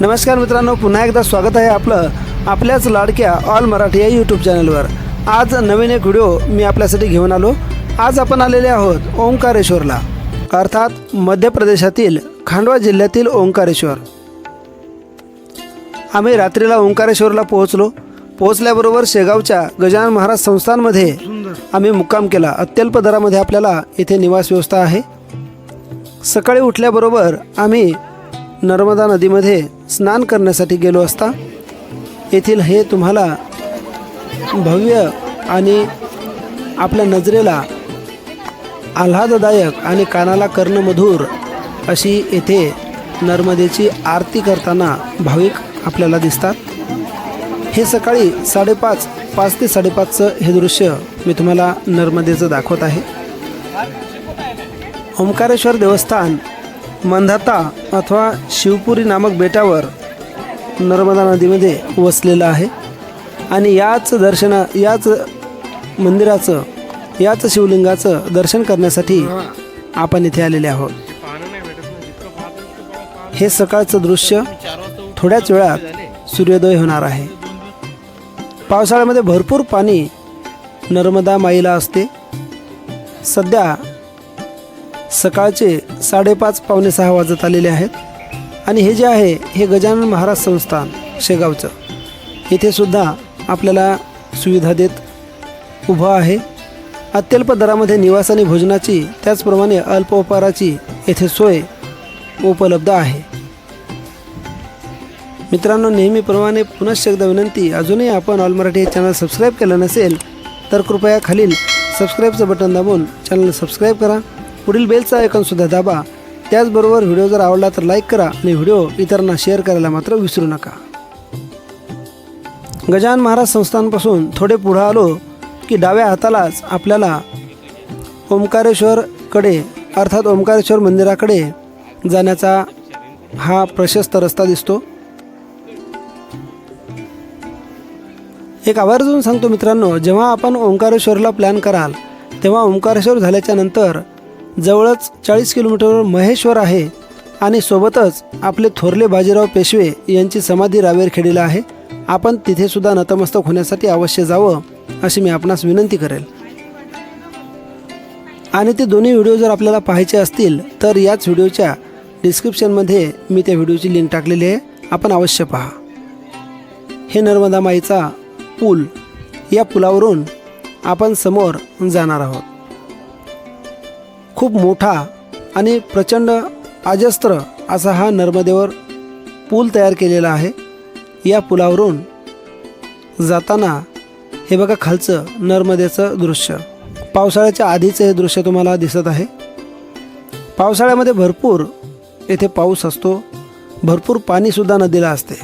नमस्कार मित्रांनो पुन्हा एकदा स्वागत आहे आपलं आपल्याच लाडक्या ऑल मराठी या यूट्यूब चॅनलवर आज नवीन एक व्हिडिओ मी आपल्यासाठी घेऊन आलो. आज आपण आलेले आहोत ओंकारेश्वरला अर्थात मध्य प्रदेशातील खांडवा जिल्ह्यातील ओंकारेश्वर. आम्ही रात्रीला ओंकारेश्वरला पोहोचलो. पोहोचल्याबरोबर शेगावच्या गजानन महाराज संस्थानमध्ये आम्ही मुक्काम केला. अत्यल्प दरामध्ये आपल्याला इथे निवास व्यवस्था आहे. सकाळी उठल्याबरोबर आम्ही नर्मदा नदीमध्ये स्नान करण्यासाठी गेलो असता येथील हे तुम्हाला भव्य आणि आपल्या नजरेला आल्हाददायक आणि कानाला कर्णमधूर अशी येथे नर्मदेची आरती करताना भाविक आपल्याला दिसतात. हे सकाळी साडेपाच पाच ते साडेपाचचं हे दृश्य मी तुम्हाला नर्मदेचं दाखवत आहे. ओंकारेश्वर देवस्थान मंधाता अथवा शिवपुरी नामक बेटावर नर्मदा नदीमध्ये वसलेलं आहे. आणि याच दर्शना याच मंदिराचं याच शिवलिंगाचं दर्शन करण्यासाठी आपण इथे आलेले आहोत. हे सकाळचं दृश्य थोड्याच वेळात सूर्योदय होणार आहे. पावसाळ्यामध्ये भरपूर पाणी नर्मदा माईला असते. सध्या सकाळचे साडेपाच पावणे सहा वाजत आलेले आहेत. आणि हे जे आहे हे गजानन महाराज संस्थान शेगावचं. इथेसुद्धा आपल्याला सुविधा देत उभं आहे. अत्यल्प दरामध्ये निवास आणि भोजनाची त्याचप्रमाणे अल्पोपहाराची येथे सोय उपलब्ध आहे. मित्रांनो नेहमीप्रमाणे पुनश्च एकदा विनंती अजूनही आपण ऑल मराठी हे चॅनल सबस्क्राईब केलं नसेल तर कृपया खालील सबस्क्राईबचं बटन दाबून चॅनल सबस्क्राईब करा. पुढील बेलचा आयकॉनसुद्धा दाबा. त्याचबरोबर व्हिडिओ जर आवडला तर लाईक करा आणि व्हिडिओ इतरांना शेअर करायला मात्र विसरू नका. गजानन महाराज संस्थानपासून थोडे पुढं आलो की डाव्या हातालाच आपल्याला ओंकारेश्वरकडे अर्थात ओंकारेश्वर मंदिराकडे जाण्याचा हा प्रशस्त रस्ता दिसतो. एक आवर्जून सांगतो मित्रांनो जेव्हा आपण ओंकारेश्वरला प्लॅन कराल तेव्हा ओंकारेश्वर झाल्याच्यानंतर जवळच चाळीस किलोमीटरवर महेश्वर आहे आणि सोबतच आपले थोरले बाजीराव पेशवे यांची समाधी रावेरखेडीला आहे. आपण तिथेसुद्धा नतमस्तक होण्यासाठी अवश्य जावं अशी मी आपणास विनंती करेल. आणि ते दोन्ही व्हिडिओ जर आपल्याला पाहायचे असतील तर याच व्हिडिओच्या डिस्क्रिप्शनमध्ये मी त्या व्हिडिओची लिंक टाकलेली आहे. आपण अवश्य पहा. हे नर्मदा माईचा पूल या पुलावरून आपण समोर जाणार आहोत. खूप मोठा आणि प्रचंड अजस्त्र असा हा नर्मदेवर पूल तयार केलेला आहे. या पुलावरून जाताना हे बघा खालचं नर्मदेचं दृश्य. पावसाळ्याच्या आधीचं हे दृश्य तुम्हाला दिसत आहे. पावसाळ्यामध्ये भरपूर येथे पाऊस असतो. भरपूर पाणीसुद्धा नदीला असते.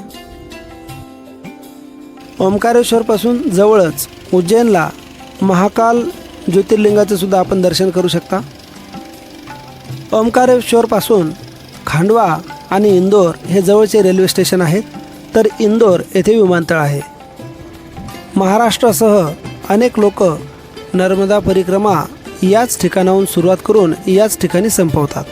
ओंकारेश्वरपासून जवळच उज्जैनला महाकाल ज्योतिर्लिंगाचं सुद्धा आपण दर्शन करू शकता. ओंकारेश्वरपासून खांडवा आणि इंदोर हे जवळचे रेल्वे स्टेशन आहेत. तर इंदोर येथे विमानतळ आहे. महाराष्ट्रासह अनेक लोक नर्मदा परिक्रमा याच ठिकाणाहून सुरुवात करून याच ठिकाणी संपवतात.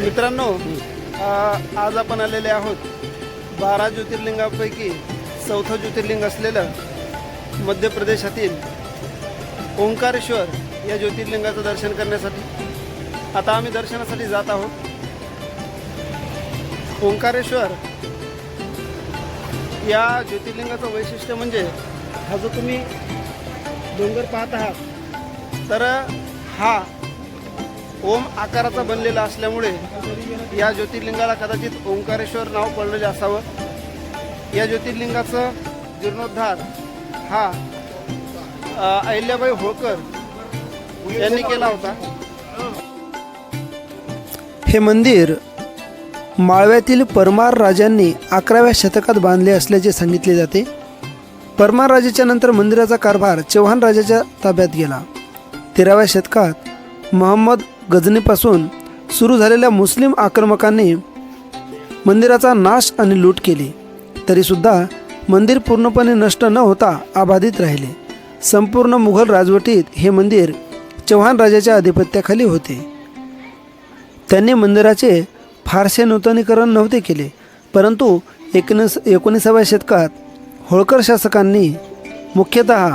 मित्रांनो आज आपण आलेले आहोत बारा ज्योतिर्लिंगापैकी चौथं ज्योतिर्लिंग असलेलं मध्य प्रदेशातील ओंकारेश्वर या ज्योतिर्लिंगाचं दर्शन करण्यासाठी आता आम्ही दर्शनासाठी जात आहोत. ओंकारेश्वर या ज्योतिर्लिंगाचं वैशिष्ट्य म्हणजे हा जो तुम्ही डोंगर पाहत आहात तर हा ओम आकाराचा बनलेला असल्यामुळे या ज्योतिर्लिंगाला कदाचित ओंकारेश्वर नाव पडलेले असावं. या ज्योतिर्लिंगाचं जीर्णोद्धार हा अहिल्याबाई होळकर यांनी केला होता. हे मंदिर माळव्यातील परमार राजांनी अकराव्या शतकात बांधले असल्याचे सांगितले जाते. परमार राजाच्या नंतर मंदिराचा कारभार चव्हाण राजाच्या ताब्यात गेला. तेराव्या शतकात मोहम्मद गजनेपासून सुरू झालेल्या मुस्लिम आक्रमकांनी मंदिराचा नाश आणि लूट केली. तरीसुद्धा मंदिर पूर्णपणे नष्ट न होता अबाधित राहिले. संपूर्ण मुघल राजवटीत हे मंदिर चव्हाण राजाच्या अधिपत्याखाली होते. त्यांनी मंदिराचे फारसे नूतनीकरण नव्हते केले परंतु एकोणीस एकोणीसाव्या शतकात होळकर शासकांनी मुख्यतः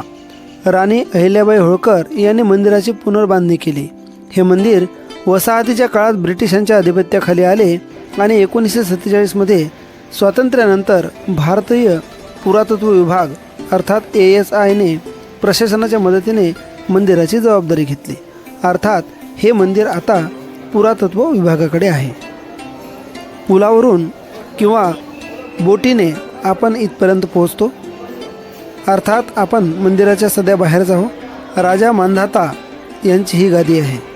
राणी अहिल्याबाई होळकर यांनी मंदिराची पुनर्बांधणी केली. हे मंदिर वसाहतीच्या काळात ब्रिटिशांच्या अधिपत्याखाली आले आणि एकोणीसशे सत्तेचाळीसमध्ये स्वातंत्र्यानंतर भारतीय पुरातत्व विभाग अर्थात ए एस आयने प्रशासनाच्या मदतीने मंदिराची जबाबदारी घेतली. अर्थात हे मंदिर आता पुरातत्व विभागाकडे आहे. पुलावरून किंवा बोटीने आपण इथपर्यंत पोहोचतो. अर्थात आपण मंदिराच्या सध्या बाहेरच आहो राजा मांधाता यांची ही गादी आहे.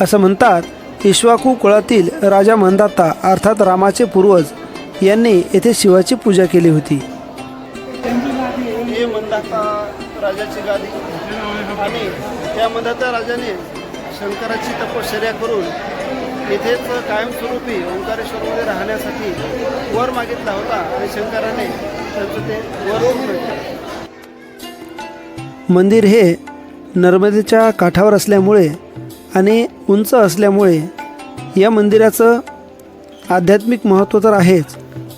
असं म्हणतात इश्वाकू कुळातील राजा मांधाता अर्थात रामाचे पूर्वज यांनी येथे शिवाची पूजा केली होती. हे मंदाता राजाची गादी. आणि त्या मंदाता राजाने शंकराची तपश्चर्या करून इथेच कायमस्वरूपी ओंकारेश्वरमध्ये राहण्यासाठी वर मागितला होता आणि शंकराने त्यांचं ते वर मंदिर हे नर्मदेच्या काठावर असल्यामुळे आणि उंच असल्यामुळे या मंदिराचं आध्यात्मिक महत्त्व तर आहेच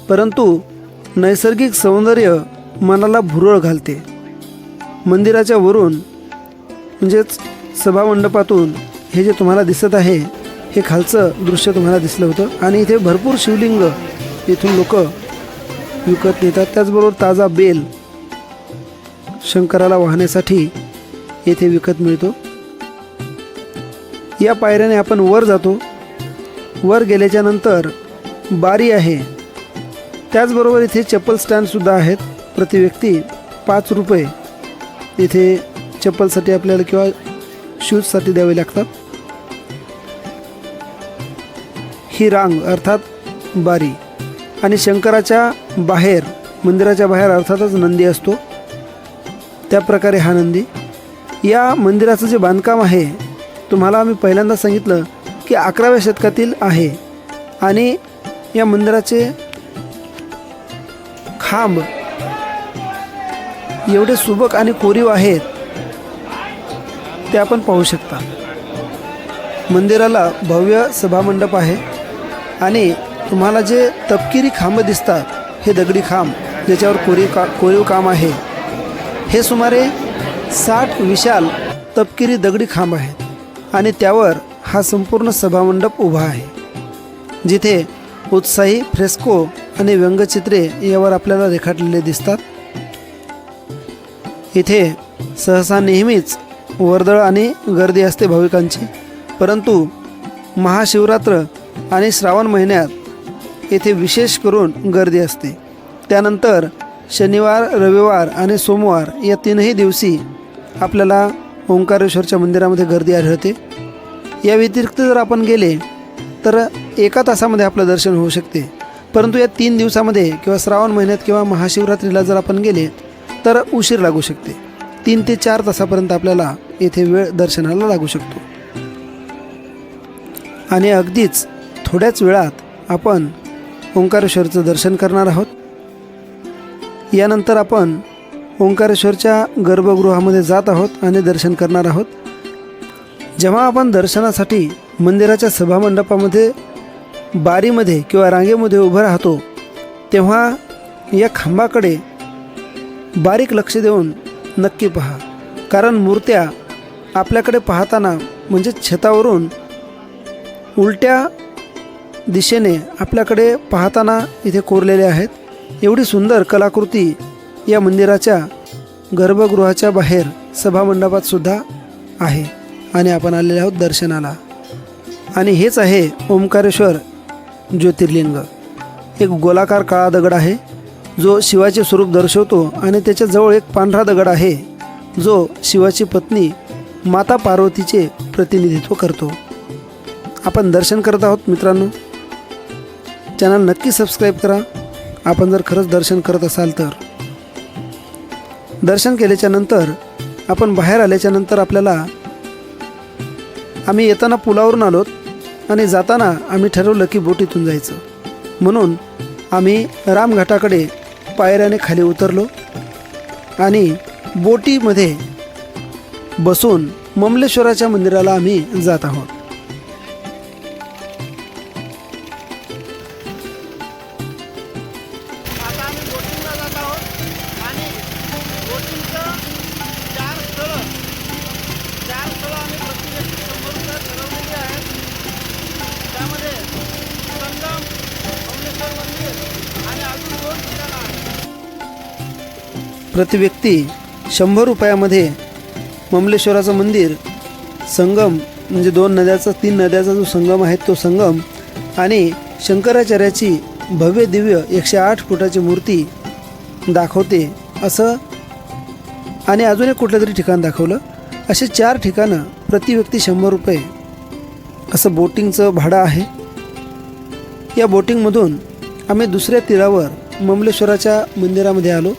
परंतु नैसर्गिक सौंदर्य मनाला भुरळ घालते. मंदिराच्या वरून म्हणजेच सभामंडपातून हे जे तुम्हाला दिसत आहे हे खालचं दृश्य तुम्हाला दिसलं होतं. आणि इथे भरपूर शिवलिंग इथून लोक विकत नेतात. त्याचबरोबर ताजा बेल शंकराला वाहण्यासाठी येथे विकत मिळतो. या पायऱ्याने आपण वर जातो. वर गेल्याच्यानंतर बारी आहे. त्याचबरोबर इथे चप्पल स्टँडसुद्धा आहेत. प्रति व्यक्ती पाच रुपये इथे चप्पलसाठी आपल्याला किंवा शूजसाठी द्यावे लागतात. ही रांग अर्थात बारी. आणि शंकराच्या बाहेर मंदिराच्या बाहेर अर्थातच नंदी असतो. त्या प्रकारे हा नंदी. या मंदिराचं जे बांधकाम आहे तुम्हाला आम्ही पहिल्यांदा सांगितलं की अकराव्या शतकातील आहे. आणि या मंदिराचे खांब एवढे सुबक आणि कोरीव आहेत ते आपण पाहू शकता. मंदिराला भव्य सभामंडप आहे आणि तुम्हाला जे तपकिरी खांब दिसतात हे दगडी खांब ज्याच्यावर कोरीव का कोरीव काम आहे. हे सुमारे साठ विशाल तपकिरी दगडी खांब आहेत. आणि त्यावर हा संपूर्ण सभामंडप उभा आहे. जिथे उत्साही फ्रेस्को आणि व्यंगचित्रे यावर आपल्याला रेखाटलेले दिसतात. इथे सहसा नेहमीच वर्दळ आणि गर्दी असते भाविकांची. परंतु महाशिवरात्र आणि श्रावण महिन्यात येथे विशेष करून गर्दी असते. त्यानंतर शनिवार रविवार आणि सोमवार या तीनही दिवशी आपल्याला ओंकारेश्वरच्या मंदिरामध्ये गर्दी आढळते. या व्यतिरिक्त जर आपण गेले तर एका तासामध्ये आपलं दर्शन होऊ शकते. परंतु या तीन दिवसामध्ये किंवा श्रावण महिन्यात किंवा महाशिवरात्रीला जर आपण गेले तर उशीर लागू शकते. तीन ते चार तासापर्यंत आपल्याला येथे वेळ दर्शनाला लागू शकतो. आणि अगदीच थोड्याच वेळात आपण ओंकारेश्वरचं दर्शन करणार आहोत. यानंतर आपण ओंकारेश्वरच्या गर्भगृहामध्ये जात आहोत आणि दर्शन करणार आहोत. जेव्हा आपण दर्शनासाठी मंदिराच्या सभामंडपामध्ये बारीमध्ये किंवा रांगेमध्ये उभं राहतो तेव्हा या खांबाकडे बारीक लक्ष देऊन नक्की पहा. कारण मूर्त्या आपल्याकडे पाहताना म्हणजे छतावरून उलट्या दिशेने आपल्याकडे पाहताना इथे कोरलेल्या आहेत. एवढी सुंदर कलाकृती या मंदिराच्या गर्भगृहाच्या बाहेर सभामंडपात सुद्धा आहे. आणि आपण आलेले आहोत दर्शनाला. आणि हेच आहे ओंकारेश्वर ज्योतिर्लिंग. एक गोलाकार काळा दगड आहे जो शिवाचे स्वरूप दर्शवतो आणि त्याच्याजवळ एक पांढरा दगड आहे जो शिवाची पत्नी माता पार्वतीचे प्रतिनिधित्व करतो. आपण दर्शन करत आहोत मित्रांनो. चॅनल नक्की सबस्क्राईब करा. आपण जर खरंच दर्शन करत असाल तर. दर्शन केल्याच्यानंतर आपण बाहेर आल्याच्यानंतर आपल्याला आम्ही येताना पुलावरून आलोत आणि जाताना आम्ही ठरवलं की बोटीतून जायचं. म्हणून आम्ही रामघाटाकडे पायऱ्याने खाली उतरलो आणि बोटीमध्ये बसून ममलेश्वराच्या मंदिराला आम्ही जात आहोत. प्रति व्यक्ती शंभर रुपयामध्ये ममलेश्वराचं मंदिर संगम म्हणजे दोन नद्याचा तीन नद्याचा जो संगम आहे तो संगम आणि शंकराचार्याची भव्य दिव्य एकशे आठ फुटाची मूर्ती दाखवते असं आणि अजून एक कुठलं तरी ठिकाण दाखवलं. असे चार ठिकाणं प्रति व्यक्ती शंभर रुपये असं बोटिंगचं भाडं आहे. या बोटिंगमधून आम्ही दुसऱ्या तीरावर ममलेश्वराच्या मंदिरामध्ये आलो.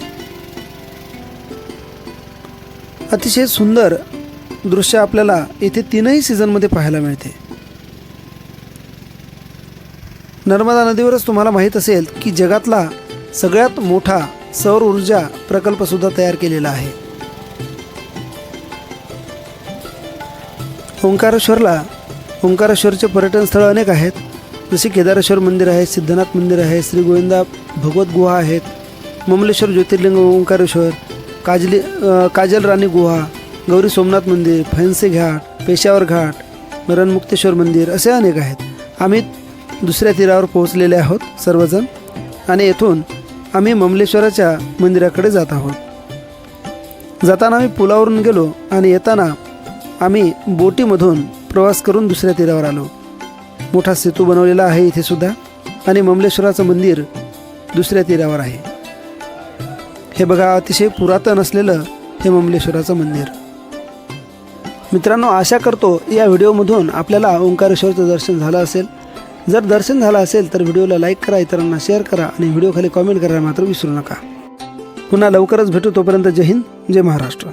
अतिशय सुंदर दृश्य आपल्याला येथे तीनही सीझनमध्ये पाहायला मिळते. नर्मदा नदीवरच तुम्हाला माहीत असेल की जगातला सगळ्यात मोठा सौर ऊर्जा प्रकल्पसुद्धा तयार केलेला आहे. ओंकारेश्वरला ओंकारेश्वरचे पर्यटन स्थळं अनेक आहेत. जसे केदारेश्वर मंदिर आहे सिद्धनाथ मंदिर आहे श्री गोविंदा भगवत गुहा आहेत ममलेश्वर ज्योतिर्लिंग ओंकारेश्वर काजली काजल राणी गुहा गौरी सोमनाथ मंदिर फैन्सी घाट पेशावर घाट रणमुक्तेश्वर मंदिर असे अनेक आहेत. आम्ही दुसऱ्या तीरावर पोहोचलेले आहोत सर्वजण आणि येथून आम्ही ममलेश्वराच्या मंदिराकडे जात आहोत. जाताना आम्ही पुलावरून गेलो आणि येताना आम्ही बोटीमधून प्रवास करून दुसऱ्या तीरावर आलो. मोठा सेतू बनवलेला आहे इथे सुद्धा. आणि ममलेश्वराचं मंदिर दुसऱ्या तीरावर आहे. हे बघा अतिशय पुरातन असलेलं हे ममलेश्वराचं मंदिर. मित्रांनो आशा करतो या व्हिडिओमधून आपल्याला ओंकारेश्वरचं दर्शन झालं असेल. जर दर्शन झालं असेल तर व्हिडिओला लाईक करा इतरांना शेअर करा आणि व्हिडिओखाली कॉमेंट करायला मात्र विसरू नका. पुन्हा लवकरच भेटू तोपर्यंत जय हिंद जय महाराष्ट्र.